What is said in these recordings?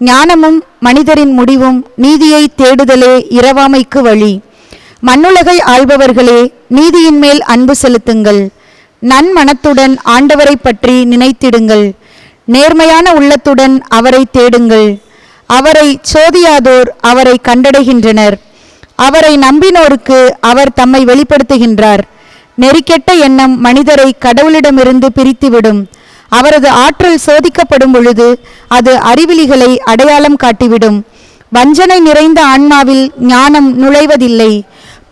ஞானமும் மனிதரின் முடிவும் நீதியை தேடுதலே இரவாமைக்கு வழி. மண்ணுலகை ஆள்பவர்களே நீதியின் மேல் அன்பு செலுத்துங்கள். நன்மனத்துடன் ஆண்டவரை பற்றி நினைத்திடுங்கள். நேர்மையான உள்ளத்துடன் அவரை தேடுங்கள். அவரை சோதியாதோர் அவரை கண்டடைகின்றனர். அவரை நம்பினோருக்கு அவர் தம்மை வெளிப்படுத்துகின்றார். நெறிக்கெட்ட எண்ணம் மனிதரை கடவுளிடமிருந்து பிரித்துவிடும். அவரது ஆற்றல் சோதிக்கப்படும் பொழுது அது அறிவிலிகளை அடையாளம் காட்டிவிடும். வஞ்சனை நிறைந்த ஆன்மாவில் ஞானம் நுழைவதில்லை.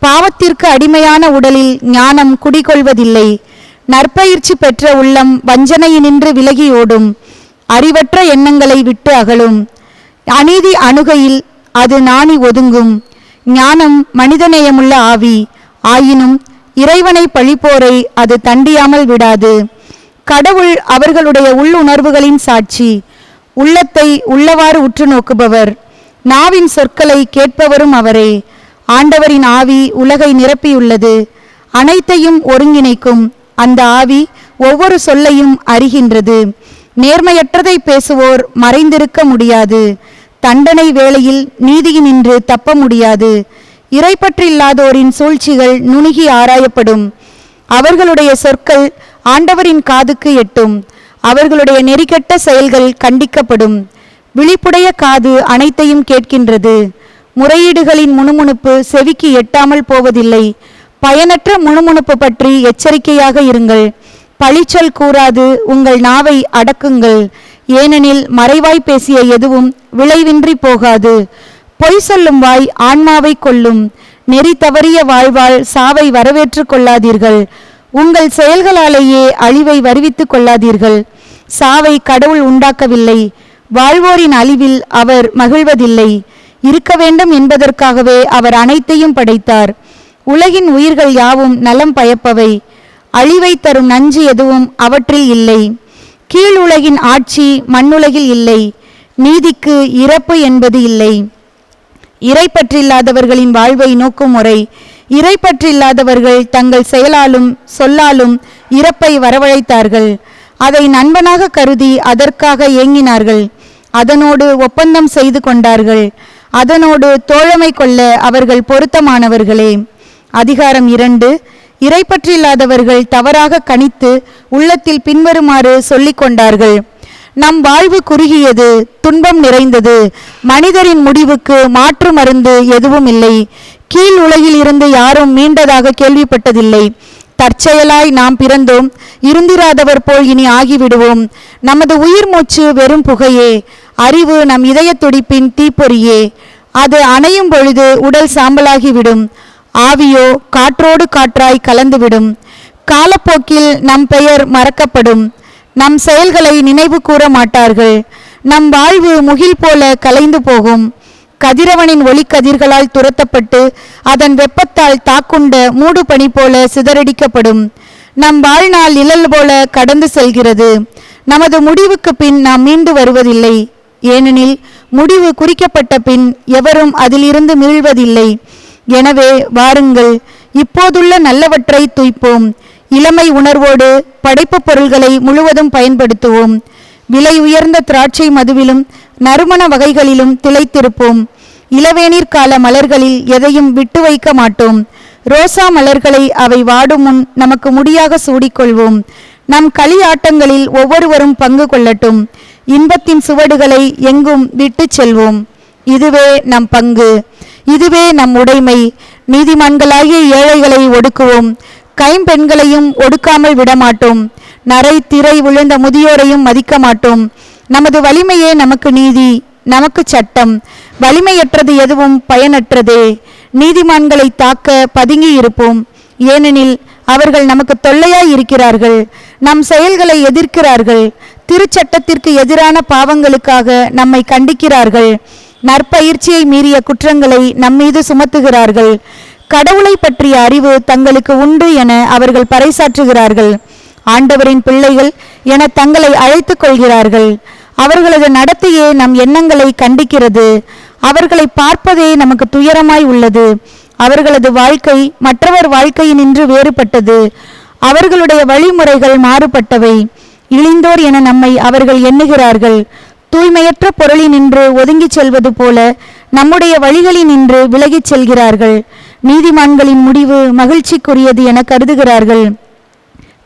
பாவத்திற்கு அடிமையான உடலில் ஞானம் குடிகொள்வதில்லை. நற்பயிற்சி பெற்ற உள்ளம் வஞ்சனையினின்று விலகி ஓடும். அறிவற்ற எண்ணங்களை விட்டு அகலும். அநீதி அணுகையில் அது நாணி ஒதுங்கும். ஞானம் மனிதநேயமுள்ள ஆவி. ஆயினும் இறைவனை பழிப்போரை அது தண்டியாமல் விடாது. கடவுள் அவர்களுடைய உள்ளுணர்வுகளின் சாட்சி. உள்ளத்தை உள்ளவாறு உற்று நோக்குபவர். நாவின் சொற்களை கேட்பவரும் அவரே. ஆண்டவரின் ஆவி உலகை நிரப்பியுள்ளது. அனைத்தையும் ஒருங்கிணைக்கும் அந்த ஆவி ஒவ்வொரு சொல்லையும் அறிகின்றது. நேர்மையற்றதை பேசுவோர் மறைந்திருக்க முடியாது. தண்டனை வேளையில் நீதியினின்று தப்ப முடியாது. இறைப்பற்றில்லாதோரின் சூழ்ச்சிகள் நுணுகி ஆராயப்படும். அவர்களுடைய சொற்கள் ஆண்டவரின் காதுக்கு எட்டும். அவர்களுடைய நெறிக்கட்ட செயல்கள் கண்டிக்கப்படும். விழிப்புடைய காது அனைத்தையும் கேட்கின்றது. முறையீடுகளின் முணுமுணுப்பு செவிக்கு எட்டாமல் போவதில்லை. பயனற்ற முணுமுணுப்பு பற்றி எச்சரிக்கையாக இருங்கள். பழிச்சொல் கூறாது உங்கள் நாவை அடக்குங்கள். ஏனெனில் மறைவாய் பேசிய எதுவும் விளைவின்றி போகாது. பொய் சொல்லும் வாய் ஆன்மாவை கொல்லும். நெறி தவறிய வாழ்வால் சாவை வரவேற்று கொள்ளாதீர்கள். உங்கள் செயல்களாலேயே அழிவை வருவித்துக் கொள்ளாதீர்கள். சாவை கடவுள் உண்டாக்கவில்லை. வாழ்வோரின் அழிவில் அவர் மகிழ்வதில்லை. இருக்க வேண்டும் என்பதற்காகவே அவர் அனைத்தையும் படைத்தார். உலகின் உயிர்கள் யாவும் நலம் பயப்பவை. அழிவை தரும் நஞ்சு எதுவும் அவற்றில் இல்லை. கீழ் உலகின் ஆட்சி மண்ணுலகில் இல்லை. நீதிக்கு இறப்பு என்பது இல்லை. இறைப்பற்றில்லாதவர்களின் வாழ்வை நோக்கும் முறை இறைப்பற்றில்லாதவர்கள் தங்கள் செயலாலும் சொல்லாலும் இறப்பை வரவழைத்தார்கள். அதை நண்பனாக கருதி அதற்காக ஏங்கினார்கள். அதனோடு ஒப்பந்தம் செய்து கொண்டார்கள். அதனோடு தோழமை கொள்ள அவர்கள் பொருத்தமானவர்களே. அதிகாரம் இரண்டு. இறைப்பற்றில்லாதவர்கள் தவறாக கணித்து உள்ளத்தில் பின்வருமாறு சொல்லிக் கொண்டார்கள். நம் வாழ்வு குறுகியது துன்பம் நிறைந்தது. மனிதரின் முடிவுக்கு மாற்று மருந்து எதுவும் இல்லை. கீழ் உலகில் இருந்து யாரும் மீண்டதாக கேள்விப்பட்டதில்லை. தற்செயலாய் நாம் பிறந்தோம். இருந்திராதவர் போல் இனி ஆகிவிடுவோம். நமது உயிர் மூச்சு வெறும் புகையே. அறிவு நம் இதய துடிப்பின் தீப்பொறியே. அது அணையும் பொழுது உடல் சாம்பலாகிவிடும். ஆவியோ காற்றோடு காற்றாய் கலந்துவிடும். காலப்போக்கில் நம் பெயர் மறக்கப்படும். நம் செயல்களை நினைவு கூற மாட்டார்கள். நம் வாழ்வு முகில் போல கலைந்து போகும். கதிரவனின் ஒளிக்கதிர்களால் துரத்தப்பட்டு அதன் வெப்பத்தால் தாக்குண்ட மூடு பனி போல சிதறடிக்கப்படும். நம் வாழ்நாள் நிழல் போல கடந்து செல்கிறது. நமது முடிவுக்கு பின் நாம் மீண்டு வருவதில்லை. ஏனெனில் முடிவு குறிக்கப்பட்ட பின் எவரும் அதிலிருந்து மீள்வதில்லை. எனவே வாருங்கள் இப்போதுள்ள நல்லவற்றை துய்ப்போம். இளமை உணர்வோடு படைப்பு பொருள்களை முழுவதும் பயன்படுத்துவோம். விலை உயர்ந்த திராட்சை மதுவிலும் நறுமண வகைகளிலும் திளைத்திருப்போம். இளவேநீர் கால மலர்களில் எதையும் விட்டு வைக்க மாட்டோம். ரோசா மலர்களை அவை வாடும் முன் நமக்கு முடியாக சூடிக்கொள்வோம். நம் களியாட்டங்களில் ஒவ்வொருவரும் பங்கு கொள்ளட்டும். இன்பத்தின் சுவடுகளை எங்கும் விட்டுச் செல்வோம். இதுவே நம் பங்கு. இதுவே நம் உடைமை. நீதிமான்களாகிய ஏழைகளை ஒடுக்குவோம். கைம்பெண்களையும் ஒடுக்காமல் விடமாட்டோம். நரை திரை விழுந்த முதியோரையும் மதிக்க மாட்டோம். நமது வலிமையே நமக்கு நீதி நமக்கு சட்டம். வலிமையற்றது எதுவும் பயனற்றதே. நீதிமான்களை தாக்க பதுங்கி இருப்போம். ஏனெனில் அவர்கள் நமக்கு தொல்லையாய் இருக்கிறார்கள். நம் செயல்களை எதிர்க்கிறார்கள். திருச்சட்டத்திற்கு எதிரான பாவங்களுக்காக நம்மை கண்டிக்கிறார்கள். நற்பயிற்சியை மீறிய குற்றங்களை நம்மீது சுமத்துகிறார்கள். கடவுளை பற்றிய அறிவு தங்களுக்கு உண்டு என அவர்கள் பறைசாற்றுகிறார்கள். ஆண்டவரின் பிள்ளைகள் என தங்களை அழைத்துக் கொள்கிறார்கள். அவர்களது நடத்தையே நம் எண்ணங்களை கண்டிக்கிறது. அவர்களை பார்ப்பதே நமக்கு துயரமாய் உள்ளது. அவர்களது வாழ்க்கை மற்றவர் வாழ்க்கையினின்று வேறுபட்டது. அவர்களுடைய வழிமுறைகள் மாறுபட்டவை. இழிந்தோர் என நம்மை அவர்கள் எண்ணுகிறார்கள். தூய்மையற்ற பொருளினின்று ஒதுங்கிச் செல்வது போல நம்முடைய வழிகளில் நின்று விலகிச் செல்கிறார்கள். நீதிமான்களின் முடிவு மகிழ்ச்சிக்குரியது என கருதுகிறார்கள்.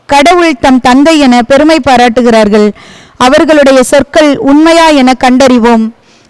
கடவுள் தம் தந்தை என பெருமை பாராட்டுகிறார்கள். அவர்களுடைய சொற்கள் உண்மையா என கண்டறிவோம்.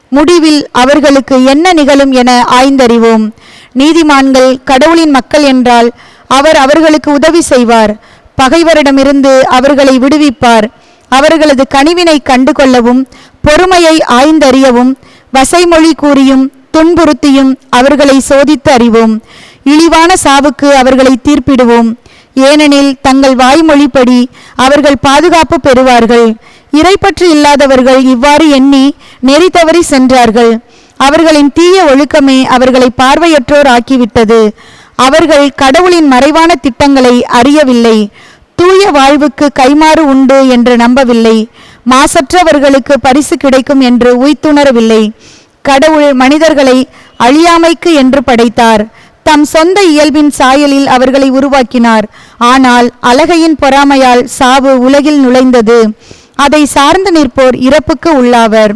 முடிவில் அவர்களுக்கு என்ன நிகழும் என ஆய்ந்தறிவோம். நீதிமான்கள் கடவுளின் மக்கள் என்றால் அவர் அவர்களுக்கு உதவி செய்வார். பகைவரிடமிருந்து அவர்களை விடுவிப்பார். அவர்களது கனிவினை கண்டு கொள்ளவும் பொறுமையை ஆய்ந்தறியவும் வசைமொழி கூறியும் துன்புறுத்தியும் அவர்களை சோதித்து அறிவோம். இழிவான சாவுக்கு அவர்களை தீர்ப்பிடுவோம். ஏனெனில் தங்கள் வாய்மொழிப்படி அவர்கள் பாதுகாப்பு பெறுவார்கள். இறைப்பற்று இல்லாதவர்கள் இவ்வாறு எண்ணி நெறி தவறி சென்றார்கள். அவர்களின் தீய ஒழுக்கமே அவர்களை பார்வையற்றோர் ஆக்கிவிட்டது. அவர்கள் கடவுளின் மறைவான திட்டங்களை அறியவில்லை. தூய வாழ்வுக்கு கைமாறு உண்டு என்று நம்பவில்லை. மாசற்றவர்களுக்கு பரிசு கிடைக்கும் என்று உய்த்துணரவில்லை. கடவுள் மனிதர்களை அழியாமைக்கு என்று படைத்தார். தம் சொந்த இயல்பின் சாயலில் அவர்களை உருவாக்கினார். ஆனால் அழகையின் பொறாமையால் சாவு உலகில் நுழைந்தது. அதை சார்ந்து நிற்போர் இறப்புக்கு உள்ளாவர்.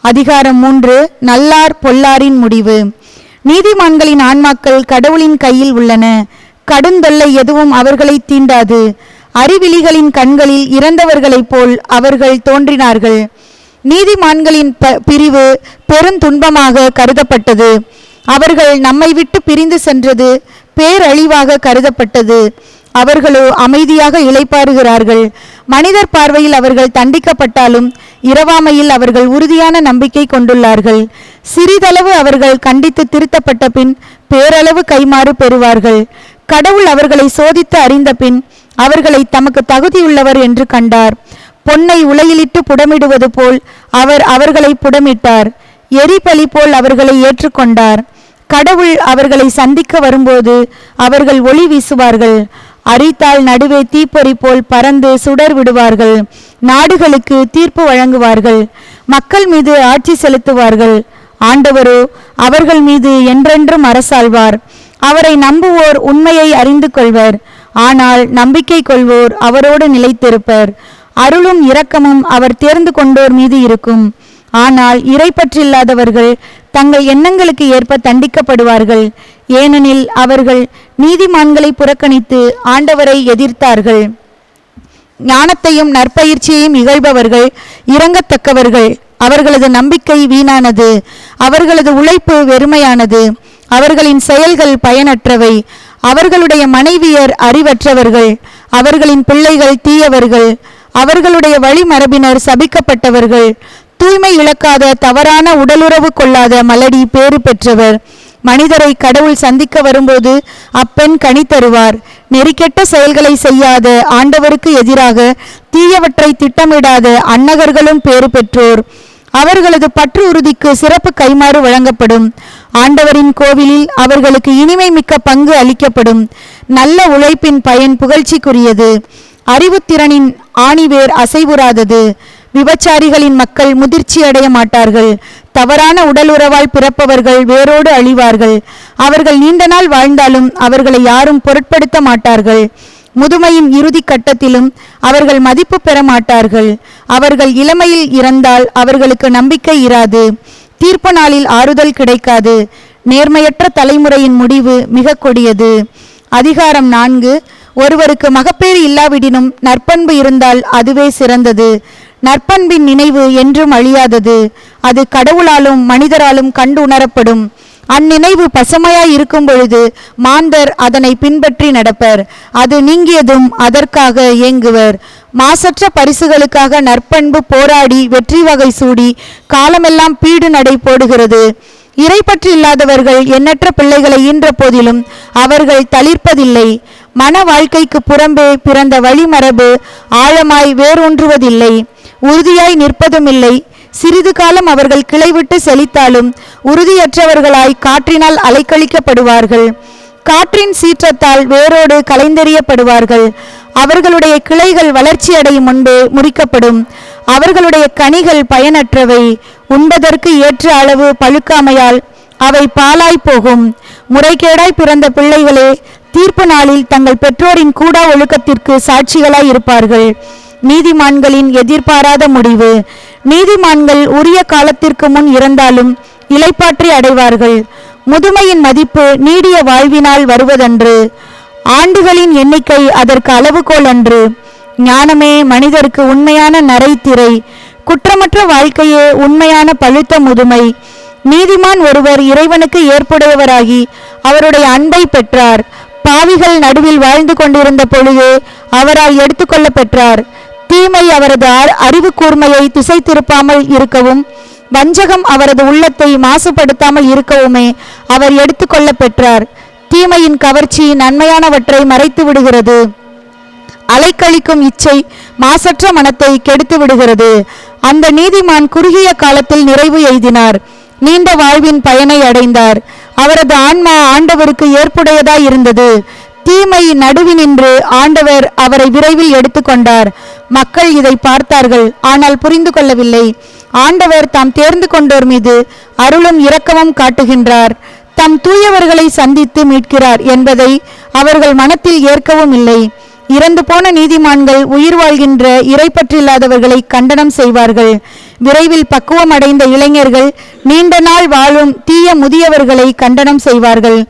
அதிகாரம் மூன்று நல்லார் பொல்லாரின் முடிவு. நீதிமான்களின் ஆன்மாக்கள் கடவுளின் கையில் உள்ளன. கடுந்தொல்லை எதுவும் அவர்களை தீண்டாது. அறிவிலிகளின் கண்களில் இறந்தவர்களைப் போல் அவர்கள் தோன்றினார்கள். நீதிமான்களின் ப- பிரிவு பெருந்துன்பமாக கருதப்பட்டது. அவர்கள் நம்மை விட்டு பிரிந்து சென்றது பேரழிவாக கருதப்பட்டது. அவர்களோ அமைதியாக இளைப்பாறுகிறார்கள். மனிதர் பார்வையில் அவர்கள் தண்டிக்கப்பட்டாலும் இரவாமையில் அவர்கள் உறுதியான நம்பிக்கை கொண்டுள்ளார்கள். சிறிதளவு அவர்கள் கண்டித்து திருத்தப்பட்ட பின் பேரளவு கைமாறு பெறுவார்கள். கடவுள் அவர்களை சோதித்து அறிந்த பின் அவர்களை தமக்கு தகுதியுள்ளவர் என்று கண்டார். பொன்னை உலையிலிட்டு புடமிடுவது போல் அவர் அவர்களை புடமிட்டார். எரிபலி போல் அவர்களை ஏற்றுக்கொண்டார். கடவுள் அவர்களை சந்திக்க வரும்போது அவர்கள் ஒளி வீசுவார்கள். அரித்தால் நடுவே தீப்பொறி போல் பறந்து சுடர் விடுவார்கள். நாடுகளுக்கு தீர்ப்பு வழங்குவார்கள். மக்கள் மீது ஆட்சி செலுத்துவார்கள். ஆண்டவரோ அவர்கள் மீது என்றென்றும் அரசாழ்வார் அவரை நம்புவோர் உண்மையை அறிந்து கொள்வர். ஆனால் நம்பிக்கை கொள்வோர் அவரோடு நிலைத்திருப்பர். அருளும் இரக்கமும் அவர் தேர்ந்து கொண்டோர் மீது இருக்கும். ஆனால் இறைப்பற்றில்லாதவர்கள் தங்கள் எண்ணங்களுக்கு ஏற்ப தண்டிக்கப்படுவார்கள். ஏனெனில் அவர்கள் நீதிமான்களை புறக்கணித்து ஆண்டவரை எதிர்த்தார்கள். ஞானத்தையும் நற்பயிற்சியையும் இகழ்பவர்கள் இறங்கத்தக்கவர்கள் அவர்களது நம்பிக்கை வீணானது. அவர்களது உழைப்பு வெறுமையானது. அவர்களின் செயல்கள் பயனற்றவை. அவர்களுடைய மனைவியர் அறிவற்றவர்கள். அவர்களின் பிள்ளைகள் தீயவர்கள். அவர்களுடைய வழிமரபினர் சபிக்கப்பட்டவர்கள். தூய்மை இழக்காத தவறான உடலுறவு கொள்ளாத மலடி பேறு பெற்றவர். மனிதரை கடவுள் சந்திக்க வரும்போது அப்பெண் கனி தருவார். நெறிக்கெட்ட செயல்களை செய்யாத ஆண்டவருக்கு எதிராக தீயவற்றை திட்டமிடாத அன்னகர்களும் பேறு பெற்றோர். அவர்களது பற்று உறுதிக்கு சிறப்பு கைமாறு வழங்கப்படும். ஆண்டவரின் கோவிலில் அவர்களுக்கு இனிமை மிக்க பங்கு அளிக்கப்படும். நல்ல உழைப்பின் பயன் புகழ்ச்சிக்குரியது. அறிவுத்திறனின் ஆணிவேர் அசைவுறாதது. விபச்சாரிகளின் மக்கள் முதிர்ச்சி அடைய மாட்டார்கள். தவறான உடலுறவால் பிறப்பவர்கள் வேரோடு அழிவார்கள். அவர்கள் நீண்ட நாள் வாழ்ந்தாலும் அவர்களை யாரும் பொருட்படுத்த மாட்டார்கள். முதுமையின் இறுதி கட்டத்திலும் அவர்கள் மதிப்பு பெற மாட்டார்கள். அவர்கள் இளமையில் இறந்தால் அவர்களுக்கு நம்பிக்கை இராது. தீர்ப்பு நாளில் ஆறுதல் கிடைக்காது. நேர்மையற்ற தலைமுறையின் முடிவு மிக கொடியது. அதிகாரம் நான்கு. ஒருவருக்கு மகப்பேறு இல்லாவிடினும் நற்பண்பு இருந்தால் அதுவே சிறந்தது. நற்பண்பின் நினைவு என்றும் அழியாதது. அது கடவுளாலும் மனிதராலும் கண்டு உணரப்படும். அந்நினைவு பசுமையாய் இருக்கும் பொழுது மாந்தர் அதனை பின்பற்றி நடப்பர். அது நீங்கியதும் அதற்காக ஏங்குவர். மாசற்ற பரிசுகளுக்காக நற்பண்பு போராடி வெற்றி வகை சூடி காலமெல்லாம் பீடு நடை போடுகிறது. இறைப்பற்று இல்லாதவர்கள் எண்ணற்ற பிள்ளைகளை ஈன்ற போதிலும் அவர்கள் தளிர்ப்பதில்லை. மன வாழ்க்கைக்கு புறம்பே பிறந்த வழிமரபு ஆழமாய் வேரூன்றுவதில்லை. உறுதியாய் நிற்பதுமில்லை. சிறிது காலம் அவர்கள் கிளைவிட்டு செழித்தாலும் உறுதியற்றவர்களாய் காற்றினால் அலைக்கழிக்கப்படுவார்கள். காற்றின் சீற்றத்தால் வேரோடு கலைந்தெறியப்படுவார்கள். அவர்களுடைய கிளைகள் வளர்ச்சியடையும் முன்பே முறிக்கப்படும். அவர்களுடைய கனிகள் பயனற்றவை. உண்பதற்கு ஏற்ற அளவு பழுக்காமையால் அவை பாலாய் போகும். முறைகேடாய் பிறந்த பிள்ளைகளே தீர்ப்பு நாளில் தங்கள் பெற்றோரின் கூடா ஒழுக்கத்திற்கு சாட்சிகளாய் இருப்பார்கள். நீதிமான்களின் எதிர்பாராத முடிவு. நீதிமான்கள் உரிய காலத்திற்கு முன் இறந்தாலும் இலைப்பாற்றி அடைவார்கள். முதுமையின் மதிப்பு நீடிய வாழ்வினால் வருவதன்று. ஆண்டுகளின் எண்ணிக்கை அதற்கு அளவுகோல் அன்று. ஞானமே மனிதருக்கு உண்மையான நரைத்திரை குற்றமற்ற வாழ்க்கையே உண்மையான பழுத்த முதுமை. நீதிமான் ஒருவர் இறைவனுக்கு ஏற்புடையவராகி அவருடைய அன்பை பெற்றார். பாவிகள் நடுவில் வாழ்ந்து கொண்டிருந்த பொழுது அவரால் எடுத்துக்கொள்ள பெற்றார். தீமை அவரது அறிவு கூர்மையை திசை திருப்பாமல் இருக்கவும் வஞ்சகம் அவரது உள்ளத்தை மாசுபடுத்தாமல் இருக்கவுமே அவர் எடுத்துக்கொள்ள பெற்றார் தீமையின் கவர்ச்சி நன்மையானவற்றை மறைத்து விடுகிறது. அலைக்கழிக்கும் இச்சை மாசற்ற மனத்தை கெடுத்து விடுகிறது. அந்த நீதிமான் குறுகிய காலத்தில் நிறைவு எய்தினார். நீண்ட வாழ்வின் பயனை அடைந்தார். அவரது ஆன்மா ஆண்டவருக்கு ஏற்புடையதாய் இருந்தது. தீமை நடுவினின்று ஆண்டவர் அவரை விரைவில் எடுத்துக்கொண்டார் மக்கள் இதை பார்த்தார்கள் ஆனால் புரிந்து கொள்ளவில்லை. ஆண்டவர் தாம் தேர்ந்து கொண்டோர் மீது அருளும் இரக்கமும் காட்டுகின்றார். தம் தூயவர்களை சந்தித்து மீட்கிறார் என்பதை அவர்கள் மனத்தில் ஏற்கவும் இல்லை. இறந்து போன நீதிமான்கள் உயிர் வாழ்கின்ற இறைப்பற்றில்லாதவர்களை கண்டனம் செய்வார்கள். விரைவில் பக்குவம் அடைந்த இளைஞர்கள் நீண்ட நாள் வாழும் தீய முதியவர்களை கண்டனம் செய்வார்கள்.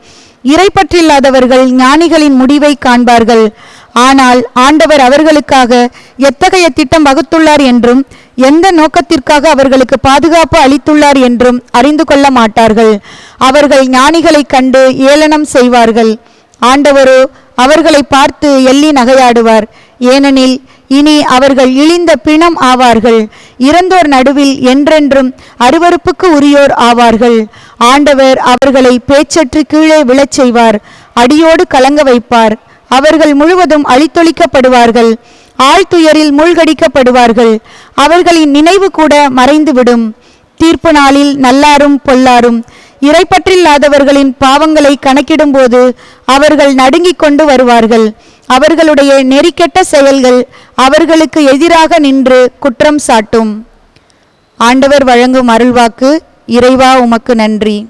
இறைப்பற்றில்லாதவர்கள் ஞானிகளின் முடிவை காண்பார்கள். ஆனால் ஆண்டவர் அவர்களுக்காக எத்தகைய திட்டம் வகுத்துள்ளார் என்றும் எந்த நோக்கத்திற்காக அவர்களுக்கு பாதுகாப்பு அளித்துள்ளார் என்றும் அறிந்து கொள்ள மாட்டார்கள். அவர்கள் ஞானிகளைக் கண்டு ஏளனம் செய்வார்கள். ஆண்டவரோ அவர்களை பார்த்து எள்ளி நகையாடுவார். ஏனெனில் இனி அவர்கள் இழிந்த பிணம் ஆவார்கள். இறந்தோர் நடுவில் என்றென்றும் அருவருப்புக்கு உரியோர் ஆவார்கள். ஆண்டவர் அவர்களை பேச்சற்று கீழே விழச் செய்வார். அடியோடு கலங்க வைப்பார். அவர்கள் முழுவதும் அழித்தொழிக்கப்படுவார்கள். ஆழ்துயரில் மூழ்கடிக்கப்படுவார்கள். அவர்களின் நினைவு கூட மறைந்துவிடும். தீர்ப்பு நாளில் நல்லாரும் பொல்லாரும். இறைப்பற்றில்லாதவர்களின் பாவங்களை கணக்கிடும்போது அவர்கள் நடுங்கிக் கொண்டு வருவார்கள். அவர்களுடைய நெறிக்கெட்ட செயல்கள் அவர்களுக்கு எதிராக நின்று குற்றம் சாட்டும். ஆண்டவர் வழங்கும் அருள்வாக்கு இறைவா உமக்கு நன்றி.